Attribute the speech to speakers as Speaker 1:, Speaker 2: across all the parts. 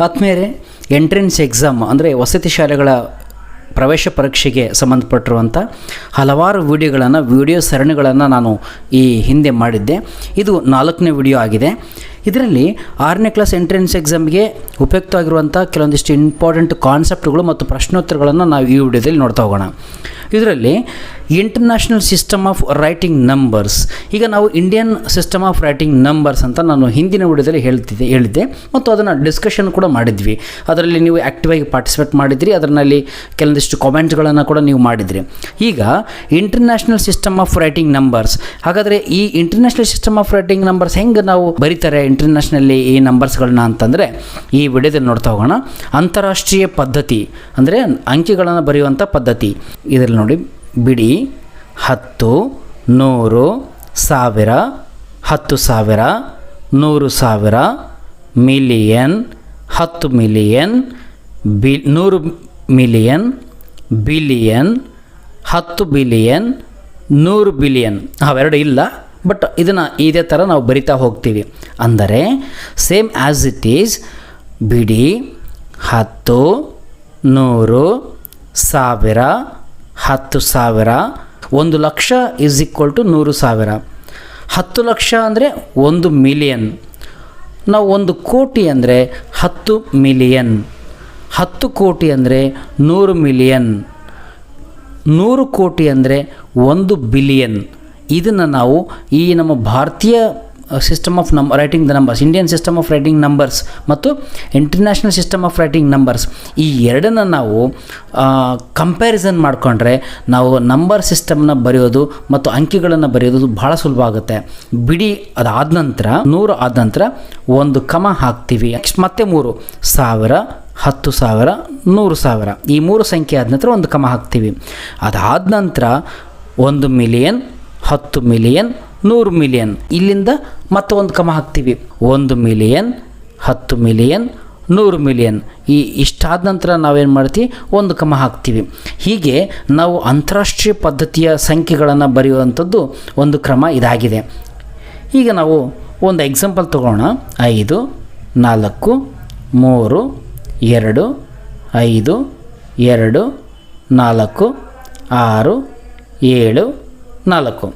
Speaker 1: ಆದ್ಮೇಲೆ entrance exam ಅಂದರೆ ವಸತಿ ಶಾಲೆಗಳ ಪ್ರವೇಶ ಪರೀಕ್ಷೆಗೆ ಸಂಬಂಧಪಟ್ಟಿರುವಂಥ ಹಲವಾರು ವಿಡಿಯೋಗಳನ್ನು ವಿಡಿಯೋ ಸರಣಿಗಳನ್ನು ನಾನು ಈ ಹಿಂದೆ ಮಾಡಿದ್ದೆ. ಇದು ನಾಲ್ಕನೇ ವಿಡಿಯೋ ಆಗಿದೆ. ಇದರಲ್ಲಿ ಆರನೇ ಕ್ಲಾಸ್ ಎಂಟ್ರೆನ್ಸ್ ಎಕ್ಸಾಮ್ಗೆ ಉಪಯುಕ್ತವಾಗಿರುವಂಥ ಕೆಲವೊಂದಿಷ್ಟು ಇಂಪಾರ್ಟೆಂಟ್ ಕಾನ್ಸೆಪ್ಟ್ಗಳು ಮತ್ತು ಪ್ರಶ್ನೋತ್ತರಗಳನ್ನು ನಾವು ಈ ವಿಡಿಯೋದಲ್ಲಿ ನೋಡ್ತಾ ಹೋಗೋಣ. ಇದರಲ್ಲಿ international system of writing numbers ಈಗ ನಾವು Indian system of writing numbers ಅಂತ ನಾನು ಹಿಂದಿನ ವಿಡಿಯೋದಲ್ಲಿ ಹೇಳ್ತಿದ್ದೆ, ಹೇಳಿದ್ದೆ. ಮತ್ತು ಅದನ್ನು ಡಿಸ್ಕಷನ್ ಕೂಡ ಮಾಡಿದ್ವಿ. ಅದರಲ್ಲಿ ನೀವು ಆ್ಯಕ್ಟಿವ್ ಆಗಿ ಪಾರ್ಟಿಸಿಪೇಟ್ ಮಾಡಿದ್ರಿ ಅದರಲ್ಲಿ ಕೆಲವೊಂದಿಷ್ಟು ಕಾಮೆಂಟ್ಗಳನ್ನು ಕೂಡ ನೀವು ಮಾಡಿದ್ರಿ. ಈಗ international system of writing numbers ಹಾಗಾದರೆ ಈ international system of writing numbers ಹೆಂಗೆ ನಾವು ಬರೀತಾರೆ? ಇಂಟರ್ನ್ಯಾಷನಲ್ಲಿ ಈ ನಂಬರ್ಸ್ಗಳನ್ನ ಅಂತಂದರೆ ಈ ವಿಡಿಯೋದಲ್ಲಿ ನೋಡ್ತಾ ಹೋಗೋಣ. ಅಂತಾರಾಷ್ಟ್ರೀಯ ಪದ್ಧತಿ ಅಂದರೆ ಅಂಕಿಗಳನ್ನು ಬರೆಯುವಂಥ ಪದ್ಧತಿ. ಇದರಲ್ಲಿ ನೋಡಿ, ಬಿಡಿ, ಹತ್ತು, ನೂರು, ಸಾವಿರ, ಹತ್ತು ಸಾವಿರ, ನೂರು ಸಾವಿರ ಮಿಲಿಯನ್ ಹತ್ತು ಮಿಲಿಯನ್ ಬಿ, ನೂರು ಮಿಲಿಯನ್ ಬಿಲಿಯನ್ ಹತ್ತು ಬಿಲಿಯನ್ ನೂರು ಬಿಲಿಯನ್ ಅವೆರಡು ಇಲ್ಲ. ಬಟ್ ಇದನ್ನು ಇದೇ ಥರ ನಾವು ಬರಿತಾ ಹೋಗ್ತೀವಿ. ಅಂದರೆ ಸೇಮ್ ಆ್ಯಸ್ ಇಟ್ ಈಸ್ ಬಿಡಿ, ಹತ್ತು, ನೂರು, ಸಾವಿರ, ಹತ್ತು ಸಾವಿರ, ಒಂದು ಲಕ್ಷ ಈಸ್ ಈಕ್ವಲ್ ಟು ನೂರು ಸಾವಿರ. ಹತ್ತು ಲಕ್ಷ ಅಂದರೆ ಒಂದು ಮಿಲಿಯನ್ ನಾವು ಒಂದು ಕೋಟಿ ಅಂದರೆ ಹತ್ತು ಮಿಲಿಯನ್ ಹತ್ತು ಕೋಟಿ ಅಂದರೆ ನೂರು ಮಿಲಿಯನ್ ನೂರು ಕೋಟಿ ಅಂದರೆ ಒಂದು ಬಿಲಿಯನ್ ಇದನ್ನು ನಾವು ಈ ನಮ್ಮ ಭಾರತೀಯ system of number writing the numbers Indian system of writing numbers ಮತ್ತು international system of writing numbers ಈ ಎರಡನ್ನು ನಾವು ಕಂಪ್ಯಾರಿಸನ್ ಮಾಡಿಕೊಂಡ್ರೆ ನಾವು ನಂಬರ್ ಸಿಸ್ಟಮ್ನ ಬರೆಯೋದು ಮತ್ತು ಅಂಕಿಗಳನ್ನು ಬರೆಯೋದು ಭಾಳ ಸುಲಭ ಆಗುತ್ತೆ. ಬಿಡಿ ಅದಾದ ನಂತರ, ನೂರು ಆದ ನಂತರ ಒಂದು ಕಮ ಹಾಕ್ತೀವಿ. ನೆಕ್ಸ್ಟ್ ಮತ್ತೆ ಮೂರು, ಸಾವಿರ, ಹತ್ತು ಸಾವಿರ, ನೂರು ಸಾವಿರ. ಈ ಮೂರು ಸಂಖ್ಯೆ ಆದ ನಂತರ ಒಂದು ಕಮ ಹಾಕ್ತೀವಿ. ಅದಾದ ನಂತರ ಒಂದು ಮಿಲಿಯನ್ ಹತ್ತು ಮಿಲಿಯನ್ ನೂರು ಮಿಲಿಯನ್ ಇಲ್ಲಿಂದ ಮತ್ತೆ ಒಂದು ಕಮ ಹಾಕ್ತೀವಿ. ಒಂದು ಮಿಲಿಯನ್ ಹತ್ತು ಮಿಲಿಯನ್ ನೂರು ಮಿಲಿಯನ್ ಈ ಇಷ್ಟಾದ ನಂತರ ನಾವೇನು ಮಾಡ್ತೀವಿ? ಒಂದು ಕಮ ಹಾಕ್ತೀವಿ. ಹೀಗೆ ನಾವು ಅಂತಾರಾಷ್ಟ್ರೀಯ ಪದ್ಧತಿಯ ಸಂಖ್ಯೆಗಳನ್ನು ಬರೆಯುವಂಥದ್ದು ಒಂದು ಕ್ರಮ ಇದಾಗಿದೆ. ಈಗ ನಾವು ಒಂದು ಎಕ್ಸಾಂಪಲ್ ತಗೋಣ. ಐದು, ನಾಲ್ಕು, ಮೂರು, ಎರಡು, ಐದು, ಎರಡು, ನಾಲ್ಕು, ಆರು, ಏಳು ನಾಲ್ಕು.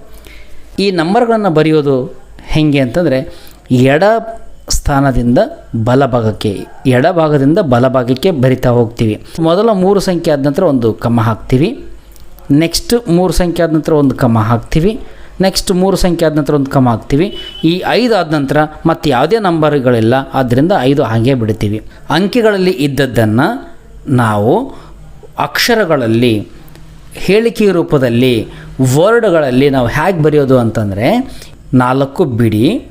Speaker 1: ಈ ನಂಬರ್ಗಳನ್ನು ಬರೆಯೋದು ಹೇಗೆ ಅಂತಂದರೆ, ಎಡ ಸ್ಥಾನದಿಂದ ಬಲಭಾಗಕ್ಕೆ ಎಡಭಾಗದಿಂದ ಬಲಭಾಗಕ್ಕೆ ಬರಿತಾ ಹೋಗ್ತೀವಿ. ಮೊದಲ ಮೂರು ಸಂಖ್ಯೆ ಆದ ನಂತರ ಒಂದು ಕಮ್ಮ ಹಾಕ್ತೀವಿ. ನೆಕ್ಸ್ಟ್ ಮೂರು ಸಂಖ್ಯೆ ಆದ ನಂತರ ಒಂದು ಕಮ್ಮ ಹಾಕ್ತೀವಿ. ನೆಕ್ಸ್ಟ್ ಮೂರು ಸಂಖ್ಯೆ ಆದ ನಂತರ ಒಂದು ಕಮ್ಮ ಹಾಕ್ತೀವಿ. ಈ ಐದು ಆದ ನಂತರ ಮತ್ತು ಯಾವುದೇ ನಂಬರ್ಗಳಿಲ್ಲ ಆದ್ದರಿಂದ ಐದು ಹಾಗೆ ಬಿಡ್ತೀವಿ. ಅಂಕಿಗಳಲ್ಲಿ ಇದ್ದದ್ದನ್ನು ನಾವು ಅಕ್ಷರಗಳಲ್ಲಿ ಹೇಳಿಕೆ ರೂಪದಲ್ಲಿ ವರ್ಡ್ಗಳಲ್ಲಿ ನಾವು ಹೇಗೆ ಬರೆಯೋದು ಅಂತಂದರೆ ನಾಲ್ಕು ಬಿಡಿ,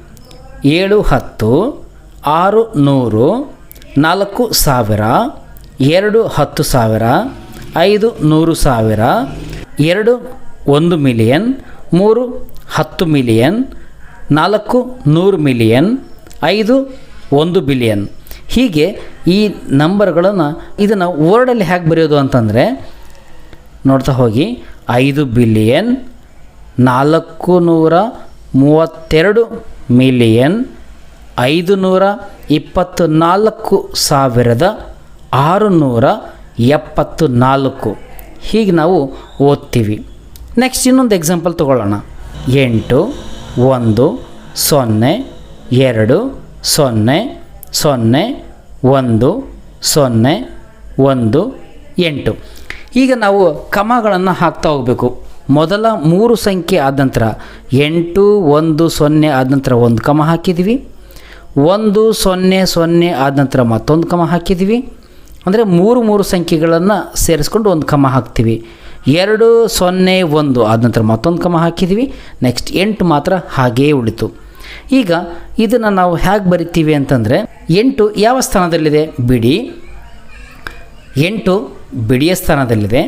Speaker 1: ಏಳು ಹತ್ತು, ಆರು ನೂರು, ನಾಲ್ಕು ಸಾವಿರ, ಎರಡು ಹತ್ತು ಸಾವಿರ, ಐದು ನೂರು ಸಾವಿರ, ಎರಡು ಒಂದು ಮಿಲಿಯನ್, ಮೂರು ಹತ್ತು ಮಿಲಿಯನ್, ನಾಲ್ಕು ನೂರು ಮಿಲಿಯನ್, ಐದು ಒಂದು ಬಿಲಿಯನ್. ಹೀಗೆ ಈ ನಂಬರ್ಗಳನ್ನು ಇದನ್ನು ವರ್ಡಲ್ಲಿ ಹೇಗೆ ಬರೆಯೋದು ಅಂತಂದರೆ ನೋಡ್ತಾ ಹೋಗಿ. ಐದು ಬಿಲಿಯನ್ ನಾಲ್ಕು ನೂರ ಮೂವತ್ತೆರಡು ಮಿಲಿಯನ್ ಐದು ನೂರ ಇಪ್ಪತ್ತು ನಾಲ್ಕು ಸಾವಿರದ ಆರುನೂರ ಎಪ್ಪತ್ತು ನಾಲ್ಕು ಹೀಗೆ ನಾವು ಓದ್ತೀವಿ. ನೆಕ್ಸ್ಟ್ ಇನ್ನೊಂದು ಎಕ್ಸಾಂಪಲ್ ತಗೊಳ್ಳೋಣ. ಎಂಟು, ಒಂದು, ಸೊನ್ನೆ, ಎರಡು, ಸೊನ್ನೆ ಸೊನ್ನೆ, ಒಂದು ಸೊನ್ನೆ, ಒಂದು, ಎಂಟು. ಈಗ ನಾವು ಕಮಗಳನ್ನು ಹಾಕ್ತಾ ಹೋಗಬೇಕು. ಮೊದಲ ಮೂರು ಸಂಖ್ಯೆ ಆದ ನಂತರ ಎಂಟು, ಒಂದು, ಸೊನ್ನೆ ಆದ ನಂತರ ಒಂದು ಕಮ ಹಾಕಿದ್ವಿ. ಒಂದು, ಸೊನ್ನೆ ಸೊನ್ನೆ ಆದ ನಂತರ ಮತ್ತೊಂದು ಕಮ ಹಾಕಿದ್ವಿ. ಅಂದರೆ ಮೂರು ಮೂರು ಸಂಖ್ಯೆಗಳನ್ನು ಸೇರಿಸ್ಕೊಂಡು ಒಂದು ಕಮ ಹಾಕ್ತೀವಿ. ಎರಡು, ಸೊನ್ನೆ, ಒಂದು ಆದ ನಂತರ ಮತ್ತೊಂದು ಕಮ ಹಾಕಿದ್ವಿ. ನೆಕ್ಸ್ಟ್ ಎಂಟು ಮಾತ್ರ ಹಾಗೇ ಉಳಿತು. ಈಗ ಇದನ್ನು ನಾವು ಹೇಗೆ ಬರಿತೀವಿ ಅಂತಂದರೆ, ಎಂಟು ಯಾವ ಸ್ಥಾನದಲ್ಲಿದೆ? ಬಿಡಿ. ಎಂಟು ಬಿಡಿಯ ಸ್ಥಾನದಲ್ಲಿದೆ,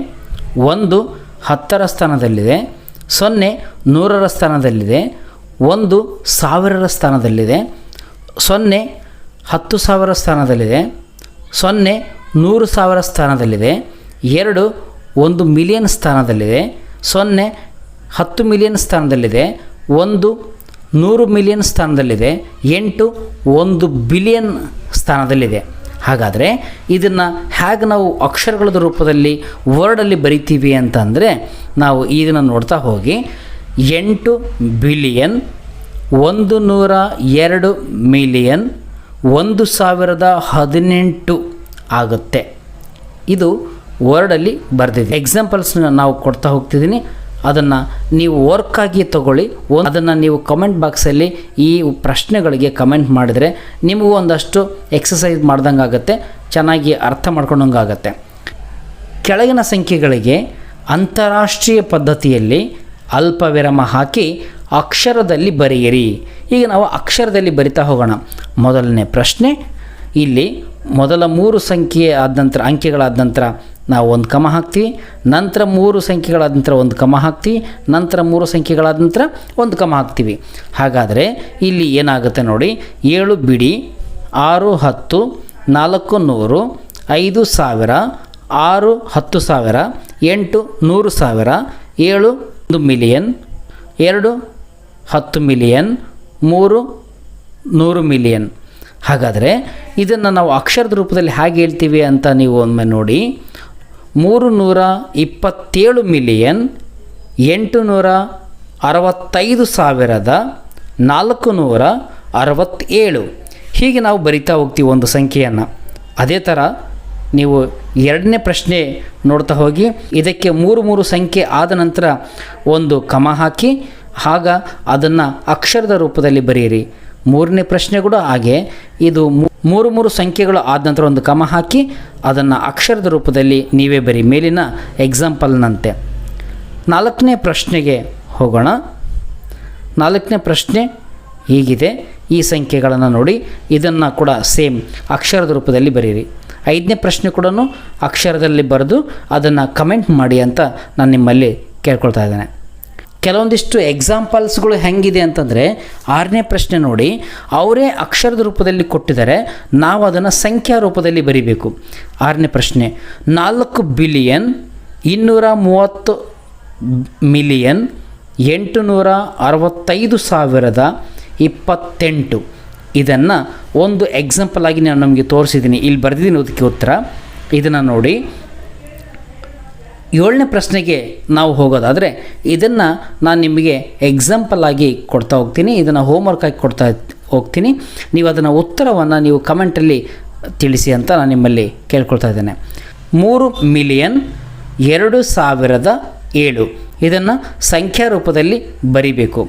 Speaker 1: ಒಂದು ಹತ್ತರ ಸ್ಥಾನದಲ್ಲಿದೆ, ಸೊನ್ನೆ ನೂರರ ಸ್ಥಾನದಲ್ಲಿದೆ, ಒಂದು ಸಾವಿರರ ಸ್ಥಾನದಲ್ಲಿದೆ, ಸೊನ್ನೆ ಹತ್ತು ಸಾವಿರ ಸ್ಥಾನದಲ್ಲಿದೆ, ಸೊನ್ನೆ ನೂರು ಸಾವಿರ ಸ್ಥಾನದಲ್ಲಿದೆ, ಎರಡು ಒಂದು ಮಿಲಿಯನ್ ಸ್ಥಾನದಲ್ಲಿದೆ, ಸೊನ್ನೆ ಹತ್ತು ಮಿಲಿಯನ್ ಸ್ಥಾನದಲ್ಲಿದೆ, ಒಂದು ನೂರು ಮಿಲಿಯನ್ ಸ್ಥಾನದಲ್ಲಿದೆ, ಎಂಟು ಒಂದು ಬಿಲಿಯನ್ ಸ್ಥಾನದಲ್ಲಿದೆ. ಹಾಗಾದರೆ ಇದನ್ನು ಹೇಗೆ ನಾವು ಅಕ್ಷರಗಳ ರೂಪದಲ್ಲಿ ವರ್ಡಲ್ಲಿ ಬರಿತೀವಿ ಅಂತಂದರೆ ನಾವು ಇದನ್ನು ನೋಡ್ತಾ ಹೋಗಿ ಎಂಟು ಬಿಲಿಯನ್ ಒಂದು ನೂರ ಎರಡು ಮಿಲಿಯನ್ ಒಂದು ಸಾವಿರದ ಹದಿನೆಂಟು ಆಗುತ್ತೆ. ಇದು ವರ್ಡಲ್ಲಿ ಬರೆದಿದೆ. ಎಕ್ಸಾಂಪಲ್ಸ್ನ ನಾವು ಕೊಡ್ತಾ ಹೋಗ್ತಿದ್ದೀನಿ ಅದನ್ನು ನೀವು ವರ್ಕಾಗಿ ತಗೊಳ್ಳಿ. ಒಂದು ಅದನ್ನು ನೀವು ಕಮೆಂಟ್ ಬಾಕ್ಸಲ್ಲಿ ಈ ಪ್ರಶ್ನೆಗಳಿಗೆ ಕಮೆಂಟ್ ಮಾಡಿದರೆ ನಿಮಗೂ ಒಂದಷ್ಟು ಎಕ್ಸಸೈಸ್ ಮಾಡ್ದಂಗೆ ಆಗುತ್ತೆ, ಚೆನ್ನಾಗಿ ಅರ್ಥ ಮಾಡ್ಕೊಂಡಂಗೆ ಆಗುತ್ತೆ. ಕೆಳಗಿನ ಸಂಖ್ಯೆಗಳಿಗೆ ಅಂತಾರಾಷ್ಟ್ರೀಯ ಪದ್ಧತಿಯಲ್ಲಿ ಅಲ್ಪ ವಿರಾಮ ಹಾಕಿ ಅಕ್ಷರದಲ್ಲಿ ಬರೆಯಿರಿ. ಈಗ ನಾವು ಅಕ್ಷರದಲ್ಲಿ ಬರಿತಾ ಹೋಗೋಣ. ಮೊದಲನೇ ಪ್ರಶ್ನೆ, ಇಲ್ಲಿ ಮೊದಲ ಮೂರು ಸಂಖ್ಯೆ ಆದ ನಂತರ ಅಂಕೆಗಳಾದ ನಂತರ ನಾವು ಒಂದು ಕಮ ಹಾಕ್ತೀವಿ ನಂತರ ಮೂರು ಸಂಖ್ಯೆಗಳಾದ ನಂತರ ಒಂದು ಕಮ ಹಾಕ್ತೀವಿ ನಂತರ ಮೂರು ಸಂಖ್ಯೆಗಳಾದ ನಂತರ ಒಂದು ಕಮ ಹಾಕ್ತೀವಿ. ಹಾಗಾದರೆ ಇಲ್ಲಿ ಏನಾಗುತ್ತೆ ನೋಡಿ, ಏಳು ಬಿಡಿ, ಆರು ಹತ್ತು, ನಾಲ್ಕು ನೂರು, ಐದು ಸಾವಿರ, ಆರು ಹತ್ತು ಸಾವಿರ, ಎಂಟು ನೂರು ಸಾವಿರ, ಏಳು ಒಂದು ಮಿಲಿಯನ್, ಎರಡು ಹತ್ತು ಮಿಲಿಯನ್, ಮೂರು ನೂರು ಮಿಲಿಯನ್. ಹಾಗಾದರೆ ಇದನ್ನು ನಾವು ಅಕ್ಷರದ ರೂಪದಲ್ಲಿ ಹೇಗೆ ಹೇಳ್ತೀವಿ ಅಂತ ನೀವು ಒಮ್ಮೆ ನೋಡಿ. ಮೂರು ನೂರ ಇಪ್ಪತ್ತೇಳು ಮಿಲಿಯನ್ ಎಂಟು ನೂರ ಅರವತ್ತೈದು ಸಾವಿರದ ನಾಲ್ಕು ನೂರ ಅರವತ್ತೇಳು ಹೀಗೆ ನಾವು ಬರಿತಾ ಹೋಗ್ತೀವಿ ಒಂದು ಸಂಖ್ಯೆಯನ್ನು. ಅದೇ ಥರ ನೀವು ಎರಡನೇ ಪ್ರಶ್ನೆ ನೋಡ್ತಾ ಹೋಗಿ, ಇದಕ್ಕೆ ಮೂರು ಮೂರು ಸಂಖ್ಯೆ ಆದ ನಂತರ ಒಂದು ಕಮ ಹಾಕಿ ಆಗ ಅದನ್ನು ಅಕ್ಷರದ ರೂಪದಲ್ಲಿ ಬರೆಯಿರಿ. ಮೂರನೇ ಪ್ರಶ್ನೆ ಕೂಡ ಹಾಗೆ. ಇದು ಮೂರು ಮೂರು ಸಂಖ್ಯೆಗಳು ಆದ ನಂತರ ಒಂದು ಕಮ ಹಾಕಿ ಅದನ್ನು ಅಕ್ಷರದ ರೂಪದಲ್ಲಿ ನೀವೇ ಬರಿ ಮೇಲಿನ ಎಕ್ಸಾಂಪಲ್ನಂತೆ ನಾಲ್ಕನೇ ಪ್ರಶ್ನೆಗೆ ಹೋಗೋಣ. ನಾಲ್ಕನೇ ಪ್ರಶ್ನೆ ಹೀಗಿದೆ. ಈ ಸಂಖ್ಯೆಗಳನ್ನು ನೋಡಿ. ಇದನ್ನು ಕೂಡ ಸೇಮ್ ಅಕ್ಷರದ ರೂಪದಲ್ಲಿ ಬರೀರಿ. ಐದನೇ ಪ್ರಶ್ನೆ ಕೂಡ ಅಕ್ಷರದಲ್ಲಿ ಬರೆದು ಅದನ್ನು ಕಮೆಂಟ್ ಮಾಡಿ ಅಂತ ನಾನು ನಿಮ್ಮಲ್ಲಿ ಕೇಳ್ಕೊಳ್ತಾ ಇದ್ದೇನೆ. ಕೆಲವೊಂದಿಷ್ಟು ಎಕ್ಸಾಂಪಲ್ಸ್ಗಳು ಹೆಂಗಿದೆ ಅಂತಂದರೆ, ಆರನೇ ಪ್ರಶ್ನೆ ನೋಡಿ, ಅವರೇ ಅಕ್ಷರದ ರೂಪದಲ್ಲಿ ಕೊಟ್ಟಿದ್ದಾರೆ, ನಾವು ಅದನ್ನು ಸಂಖ್ಯಾ ರೂಪದಲ್ಲಿ ಬರಿಬೇಕು. ಆರನೇ ಪ್ರಶ್ನೆ, ನಾಲ್ಕು ಬಿಲಿಯನ್ ಇನ್ನೂರ ಮೂವತ್ತು ಮಿಲಿಯನ್ ಎಂಟು ನೂರ ಅರವತ್ತೈದು ಸಾವಿರದ ಇಪ್ಪತ್ತೆಂಟು. ಇದನ್ನು ಒಂದು ಎಕ್ಸಾಂಪಲ್ ಆಗಿ ನಾನು ನಮಗೆ ತೋರಿಸಿದ್ದೀನಿ. ಇಲ್ಲಿ ಬರೆದಿದ್ದೀನಿ ಅದಕ್ಕೆ ಉತ್ತರ. ಇದನ್ನು ನೋಡಿ ಏಳನೇ ಪ್ರಶ್ನೆಗೆ ನಾವು ಹೋಗೋದಾದರೆ, ಇದನ್ನು ನಾನು ನಿಮಗೆ ಎಕ್ಸಾಂಪಲ್ ಆಗಿ ಕೊಡ್ತಾ ಹೋಗ್ತೀನಿ, ಇದನ್ನು ಹೋಮ್ವರ್ಕ್ ಆಗಿ ಕೊಡ್ತಾ ಹೋಗ್ತೀನಿ. ನೀವು ಅದನ್ನು ಉತ್ತರವನ್ನು ನೀವು ಕಮೆಂಟಲ್ಲಿ ತಿಳಿಸಿ ಅಂತ ನಾನು ನಿಮ್ಮಲ್ಲಿ ಕೇಳ್ಕೊಳ್ತಾ ಇದ್ದೇನೆ. ಮೂರು ಮಿಲಿಯನ್ ಎರಡು ಸಾವಿರದ ಏಳು. ಇದನ್ನು ಸಂಖ್ಯಾ ರೂಪದಲ್ಲಿ ಬರಿಬೇಕು.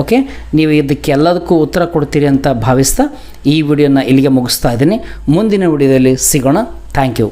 Speaker 1: ಓಕೆ ನೀವು ಇದಕ್ಕೆ ಎಲ್ಲದಕ್ಕೂ ಉತ್ತರ ಕೊಡ್ತೀರಿ ಅಂತ ಭಾವಿಸ್ತಾ ಈ ವಿಡಿಯೋನ ಇಲ್ಲಿಗೆ ಮುಗಿಸ್ತಾ ಇದ್ದೀನಿ. ಮುಂದಿನ ವಿಡಿಯೋದಲ್ಲಿ ಸಿಗೋಣ. Thank you